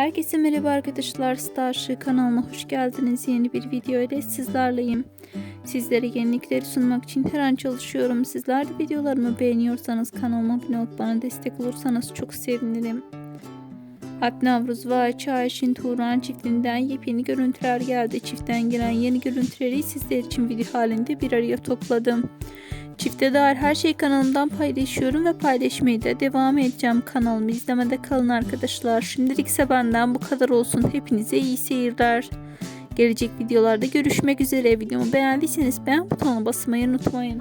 Herkese merhaba arkadaşlar. Starship kanalına hoş geldiniz. Yeni bir video ile sizlerleyim. Sizlere yenilikleri sunmak için her an çalışıyorum. Sizler de videolarımı beğeniyorsanız kanalıma abone olup bana destek olursanız çok sevinirim. Alp Navruz ve Ayça Ayşin Turan çiftinden yepyeni görüntüler geldi. Çiftten gelen yeni görüntüleri sizler için video halinde bir araya topladım. Çifte dair her şeyi kanalımdan paylaşıyorum ve paylaşmaya da devam edeceğim. Kanalımı izlemede kalın arkadaşlar. Şimdilik ise benden bu kadar olsun. Hepinize iyi seyirler. Gelecek videolarda görüşmek üzere. Videomu beğendiyseniz beğen butonuna basmayı unutmayın.